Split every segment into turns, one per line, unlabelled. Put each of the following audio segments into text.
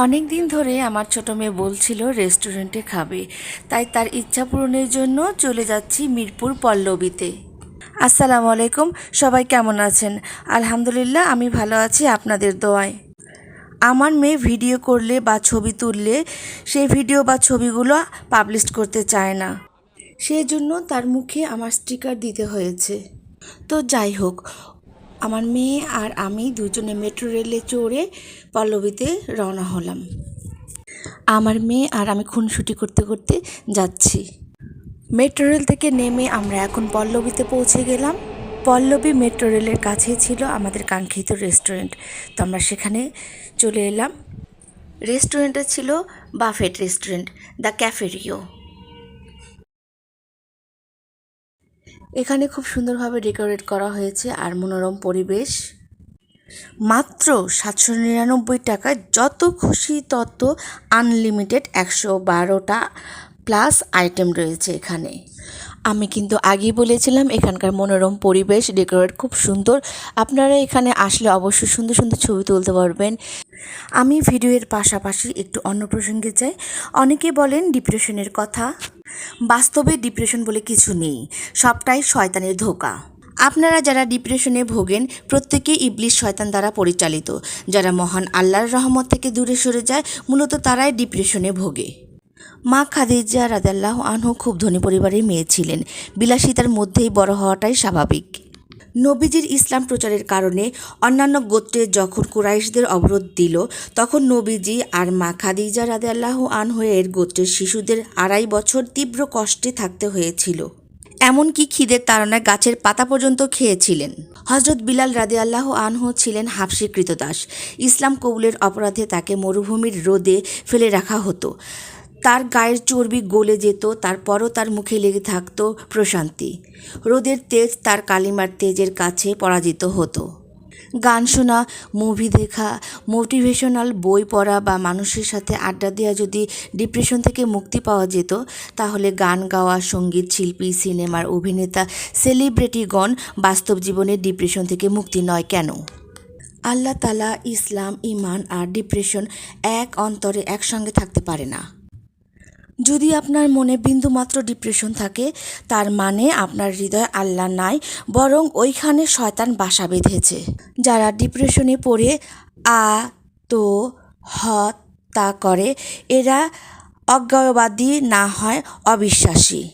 অনেক দিন ধরে আমার ছোট মেয়ে বলছিল রেস্টুরেন্টে খাবে, তাই তার ইচ্ছা পূরণের জন্য চলে যাচ্ছি মিরপুর পল্লবীতে। আসসালামু আলাইকুম, সবাই কেমন আছেন? আলহামদুলিল্লাহ, আমি ভালো আছি আপনাদের দোয়ায়। আমার মেয়ে ভিডিও করলে বা ছবি তুললে সেই ভিডিও বা ছবিগুলো পাবলিশ করতে চায় না। সেই জন্য তার মুখে আমার স্টিকার দিতে হয়েছে। তো যাই হোক আমার মেয়ে আর আমি দুজনে মেট্রো রেলে চড়ে পল্লবীতে রওনা হলাম। আমার মেয়ে আর আমি খুনসুটি করতে করতে যাচ্ছি। মেট্রো রেল থেকে নেমে আমরা এখন পল্লবীতে পৌঁছে গেলাম। পল্লবী মেট্রো রেলের কাছেই ছিল আমাদের কাঙ্ক্ষিত রেস্টুরেন্ট। তো আমরা সেখানে চলে এলাম। রেস্টুরেন্টটা ছিল বাফেট রেস্টুরেন্ট, দ্য ক্যাফেরিও। এখানে খুব সুন্দরভাবে ডেকোরেট করা হয়েছে আর মনোরম পরিবেশ। মাত্র সাতশো নিরানব্বই টাকায় যত খুশি তত আনলিমিটেড একশো বারোটা প্লাস আইটেম রয়েছে এখানে। আমি কিন্তু আগেই বলেছিলাম, এখানকার মনোরম পরিবেশ, ডেকোরেট খুব সুন্দর। আপনারা এখানে আসলে অবশ্যই সুন্দর সুন্দর ছবি তুলতে পারবেন। আমি ভিডিওর পাশাপাশি একটু অন্য প্রসঙ্গে যাই। অনেকে বলেন ডিপ্রেশনের কথা। বাস্তবে ডিপ্রেশন বলে কিছু নেই, সবটাই শয়তানের ধোকা। আপনারা যারা ডিপ্রেশনে ভোগেন, প্রত্যেকেই ইবলিশ শয়তান দ্বারা পরিচালিত। যারা মহান আল্লাহর রহমত থেকে দূরে সরে যায়, মূলত তারাই ডিপ্রেশনে ভোগে। মা খাদিজা রাদাল্লাহ আনহু খুব ধনী পরিবারের মেয়ে ছিলেন। বিলাসিতার মধ্যেই বড় হওয়াটাই স্বাভাবিক। নবীজির ইসলাম প্রচারের কারণে অন্যান্য গোত্রে যখন কুরাইশদের অবরোধ দিল, তখন নবীজি আর মা খাদিজা রাদাল্লাহ আনহু-এর গোত্রের শিশুদের আড়াই বছর তীব্র কষ্টে থাকতে হয়েছিল। এমনকি খিদের তাড়নায় গাছের পাতা পর্যন্ত খেয়েছিলেন। হজরত বিলাল রাদে আল্লাহ আনহু ছিলেন হাফসি কৃতদাস ইসলাম কবুলের অপরাধে তাকে মরুভূমির রোদে ফেলে রাখা হতো। তার গায়ের চর্বি গলে যেত, তারপরও তার মুখে লেগে থাকত প্রশান্তি। রোদের তেজ তার কালিমার তেজের কাছে পরাজিত হতো। গান শোনা, মুভি দেখা, মোটিভেশনাল বই পড়া বা মানুষের সাথে আড্ডা দেওয়া যদি ডিপ্রেশন থেকে মুক্তি পাওয়া যেত, তাহলে গান গাওয়া, সংগীত শিল্পী, সিনেমার অভিনেতা, সেলিব্রিটিগণ বাস্তব জীবনে ডিপ্রেশন থেকে মুক্তি নয় কেন? আল্লাহ তালা ইসলাম ইমান আর ডিপ্রেশন এক অন্তরে একসঙ্গে থাকতে পারে না। যদি আপনার মনে বিন্দুমাত্র ডিপ্রেশন থাকে, তার মানে আপনার হৃদয় আল্লাহ নাই, বরং ওইখানে শয়তান বাসা বেঁধেছে। যারা ডিপ্রেশনে পড়ে, আ, তো, হ, তা করে, এরা অজ্ঞায়বাদী না হয়, অবিশ্বাসী।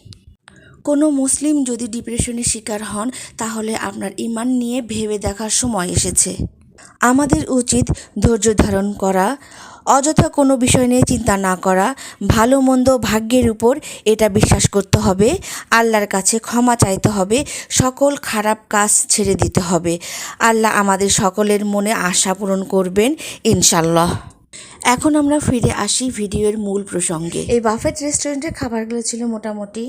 কোনো মুসলিম যদি ডিপ্রেশনের শিকার হন, তাহলে আপনার ইমান নিয়ে ভেবে দেখার সময় এসেছে। আমাদের উচিত ধৈর্য ধারণ করা অযথা কোনো বিষয় নিয়ে চিন্তা না করা ভালো মন্দ ভাগ্যের উপর এটা বিশ্বাস করতে হবে আল্লাহর কাছে ক্ষমা চাইতে হবে সকল খারাপ কাজ ছেড়ে দিতে হবে। আল্লাহ আমাদের সকলের মনে আশা পূরণ করবেন ইনশাল্লাহ এখন আমরা ফিরে আসি ভিডিওর মূল প্রসঙ্গে। এই বাফেট রেস্টুরেন্টের খাবারগুলো ছিল মোটামুটি।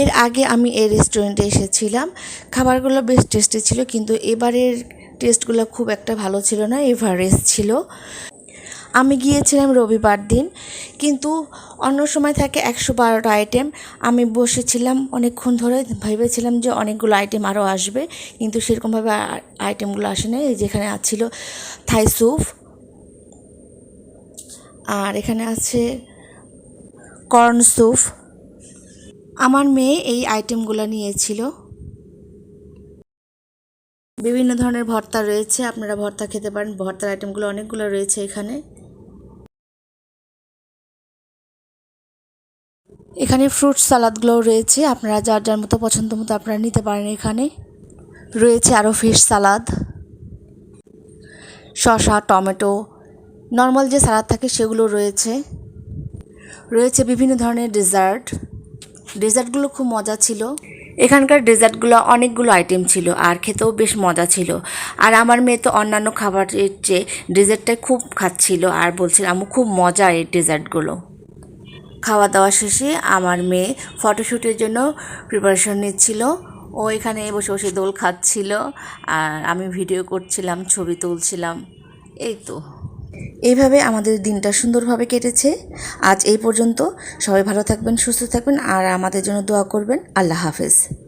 এর আগে আমি এই রেস্টুরেন্টে এসেছিলাম। খাবারগুলো বেশ টেস্টি ছিল কিন্তু এবারের টেস্টগুলো খুব একটা ভালো ছিল না এভারেস্ট ছিল। আমি গিয়েছিলাম রবিবার দিন, কিন্তু অন্য সময় থাকে একশো বারোটা আইটেম আমি বসেছিলাম অনেকক্ষণ ধরে, ভেবেছিলাম যে অনেকগুলো আইটেম আরও আসবে, কিন্তু সেরকমভাবে আইটেমগুলো আসে না যেখানে আছিল থাই স্যুপ আর এখানে আছে কর্ন স্যুপ আমার মেয়ে এই আইটেমগুলো নিয়েছিল। বিভিন্ন ধরনের ভর্তা রয়েছে, আপনারা ভর্তা খেতে পারেন। ভর্তার আইটেমগুলো অনেকগুলো রয়েছে এখানে। এখানে ফ্রুট সালাদগুলো রয়েছে। আপনারা যার যার মতো পছন্দ মতো আপনারা নিতে পারেন এখানে। রয়েছে আরও ফিশ সালাদ শসা, টমেটো নর্মাল যে সালাদ থাকে সেগুলো রয়েছে। রয়েছে বিভিন্ন ধরনের ডেজার্ট ডেজার্টগুলো খুব মজা ছিল। এখানকার ডেজার্টগুলো অনেকগুলো আইটেম ছিল আর খেতেও বেশ মজা ছিল। আর আমার মেয়ে তো অন্যান্য খাবারের চেয়ে ডেজার্টটাই খুব খাচ্ছিল আর বলছিল খুব মজা এই ডেজার্টগুলো খাওয়া দাওয়া শেষে আমার মেয়ে ফটোশ্যুটের জন্য প্রিপারেশন নিচ্ছিল। ও এখানে বসে বসে দোল খাচ্ছিল আর আমি ভিডিও করছিলাম, ছবি তুলছিলাম। এই তো। এইভাবে আমাদের দিনটা সুন্দরভাবে কেটেছে। আজ এই পর্যন্ত। সবাই ভালো থাকবেন, সুস্থ থাকবেন আর আমাদের জন্য দোয়া করবেন। আল্লাহ হাফেজ।